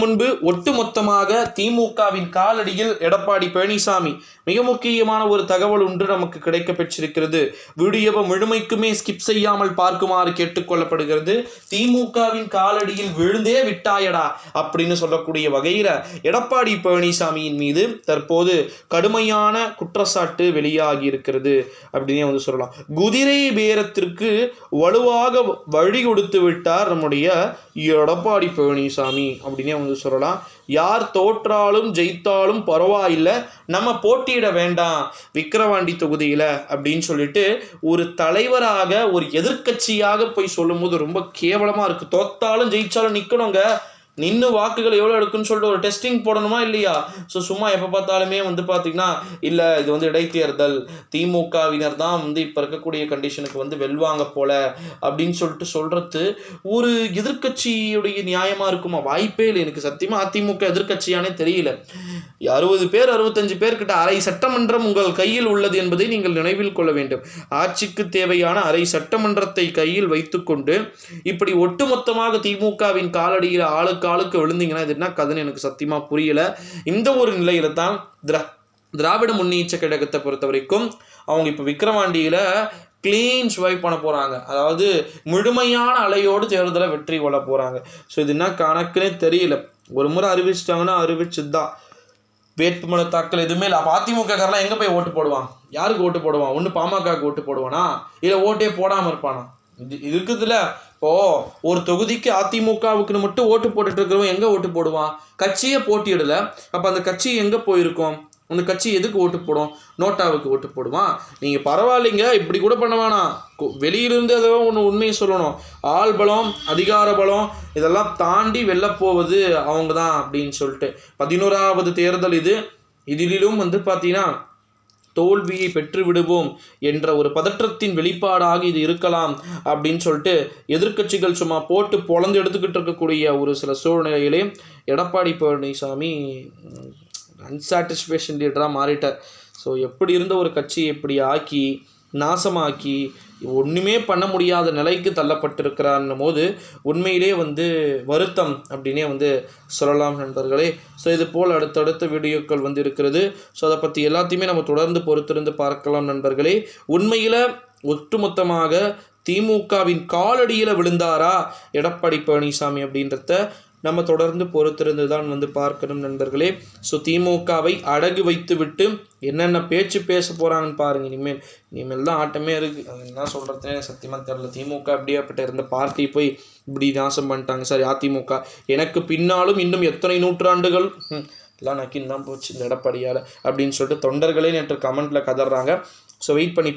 முன்பு ஒட்டுமொத்தமாக திமுகவின் காலடியில் எடப்பாடி பழனிசாமி மிக முக்கியமான ஒரு தகவல் ஒன்று நமக்கு கிடைக்க பெற்றிருக்கிறது. வீடியோவை முழுமைக்குமே ஸ்கிப் செய்யாமல் பார்க்குமாறு கேட்டுக்கொள்ளப்படுகிறது திமுகவின் காலடியில் விழுந்தே விட்டாயடா அப்படின்னு சொல்லக்கூடிய வகையில் எடப்பாடி பழனிசாமியின் மீது தற்போது கடுமையான குற்றச்சாட்டு வெளியாகி இருக்கிறது அப்படின்னே வந்து சொல்லலாம். குதிரை பேரத்திற்கு வலுவாக வழி கொடுத்து விட்டார் நம்முடைய எடப்பாடி பழனிசாமி அப்படின்னே வந்து சொல்லலாம். யார் தோற்றாலும் ஜெயித்தாலும் பரவாயில்லை. நம்ம போட்டியிட வேண்டாம். விக்கிரவாண்டி தொகுதியில் அப்படின்னு சொல்லிட்டு ஒரு தலைவராக ஒரு எதிர்க்கட்சியாக போய் சொல்லும்போது ரொம்ப கேவலமாக இருக்குது தோத்தாலும் ஜெயிச்சாலும் நிற்கணுங்க நின்று வாக்குகள் எவ்வளோ எடுக்குன்னு சொல்லிட்டு ஒரு டெஸ்டிங் போடணுமா இல்லையா? ஸோ சும்மா எப்போ பார்த்தாலுமே வந்து பார்த்தீங்கன்னா இல்லை இது வந்து இடைத்தேர்தல். திமுகவினர் தான் வந்து இப்போ இருக்கக்கூடிய கண்டிஷனுக்கு வந்து வெல்வாங்க போல அப்படின்னு சொல்லிட்டு சொல்கிறது ஒரு எதிர்க்கட்சியுடைய நியாயமாக இருக்குமா? வாய்ப்பே இல்லை எனக்கு. சத்தியமாக அதிமுக எதிர்க்கட்சியானே தெரியல. அறுபது பேர் அறுபத்தஞ்சு பேர்கிட்ட அரை சட்டமன்றம் உங்கள் கையில் உள்ளது என்பதை நீங்கள் நினைவில் கொள்ள வேண்டும். ஆட்சிக்கு தேவையான அரை சட்டமன்றத்தை கையில் வைத்துக்கொண்டு இப்படி ஒட்டுமொத்தமாக திமுகவின் காலடியில் ஆளுக்கு காலுக்கு விழுந்தீங்கன்னா இது என்ன கதைன்னு எனக்கு சத்தியமாக புரியல. இந்த ஒரு நிலையில தான் திரா திராவிட முன்னேற்ற கழகத்தை பொறுத்த வரைக்கும் அவங்க இப்போ விக்ரவாண்டியில் க்ளீன் ஸ்வைப் பண்ண போகிறாங்க அதாவது முழுமையான அலையோடு தேர்தலை வெற்றி கொள்ள போகிறாங்க ஸோ இது என்ன கணக்குன்னே தெரியல. ஒரு முறை அறிவிச்சிட்டாங்கன்னா அறிவிச்சது தான் வேட்புமனு தாக்கல் எதுவுமே இல்லை. அப்போ அதிமுக எங்கே போய் ஓட்டு போடுவான்? யாருக்கு ஓட்டு போடுவான்? ஒன்று பாமகவுக்கு ஓட்டு போடுவானா? இல்லை ஓட்டே போடாமல் இருப்பானா? இது இது இருக்குதுல்ல? இப்போ ஒரு தொகுதிக்கு அதிமுகவுக்குன்னு மட்டும் ஓட்டு போட்டுட்டு இருக்கிறவன் எங்கே ஓட்டு போடுவான்? கட்சியே போட்டியிடல. அப்போ அந்த கட்சி எங்கே போயிருக்கோம்? அந்த கட்சி எதுக்கு ஓட்டு போடும்? நோட்டாவுக்கு ஓட்டு போடுவான்? நீங்கள் பரவாயில்லைங்க இப்படி கூட பண்ண வேணாம். வெளியிலிருந்து அதை ஒன்று உண்மையை சொல்லணும். ஆள் பலம் அதிகார பலம் இதெல்லாம் தாண்டி வெளில போவது அவங்க தான் அப்படின்னு சொல்லிட்டு. பதினோராவது தேர்தல் இது. இதிலும் வந்து பார்த்தீங்கன்னா தோல்வியை பெற்றுவிடுவோம் என்ற ஒரு பதற்றத்தின் வெளிப்பாடாக இது இருக்கலாம் அப்படின்னு சொல்லிட்டு எதிர்க்கட்சிகள் சும்மா போட்டு பொழந்து எடுத்துக்கிட்டு இருக்கக்கூடிய ஒரு சில சூழ்நிலையிலே எடப்பாடி பழனிசாமி அன்சாட்டிஸ்ஃபேக்ஷன் லீடராக மாறிட்டார். ஸோ எப்படி இருந்த ஒரு கட்சியை இப்படி ஆக்கி நாசமாக்கி ஒன்றுமே பண்ண முடியாத நிலைக்கு தள்ளப்பட்டிருக்கிறான்னும் போது உண்மையிலே வந்து வருத்தம் அப்படின்னே வந்து சொல்லலாம் நண்பர்களே. ஸோ இது போல் அடுத்தடுத்த வீடியோக்கள் வந்து இருக்கிறது. ஸோ அதை பற்றி எல்லாத்தையுமே நம்ம தொடர்ந்து பொறுத்திருந்து பார்க்கலாம் நண்பர்களே. உண்மையில் ஒட்டுமொத்தமாக திமுகவின் காலடியில் விழுந்தாரா எடப்பாடி பழனிசாமி அப்படின்றத நம்ம தொடர்ந்து பொறுத்திருந்து தான் வந்து பார்க்கணும் நண்பர்களே. ஸோ திமுகவை அடகு வைத்து விட்டு என்னென்ன பேச்சு பேச போகிறாங்கன்னு பாருங்க. இனிமேல் இனிமேல் தான் ஆட்டமே இருக்குது அது என்ன சொல்கிறதுனே சத்தியமாக தெரில திமுக அப்படியேப்பட்ட இருந்த பார்ட்டி போய் இப்படி நாசம் பண்ணிட்டாங்க. சரி அதிமுக எனக்கு பின்னாலும் இன்னும் எத்தனை நூற்றாண்டுகள்? எல்லாம் நக்கின்னு தான் போச்சு. இந்த எடப்பாடியால் அப்படின்னு சொல்லிட்டு தொண்டர்களே நேற்று கமெண்ட்டில் கதறாங்க. ஸோ வெயிட் பண்ணி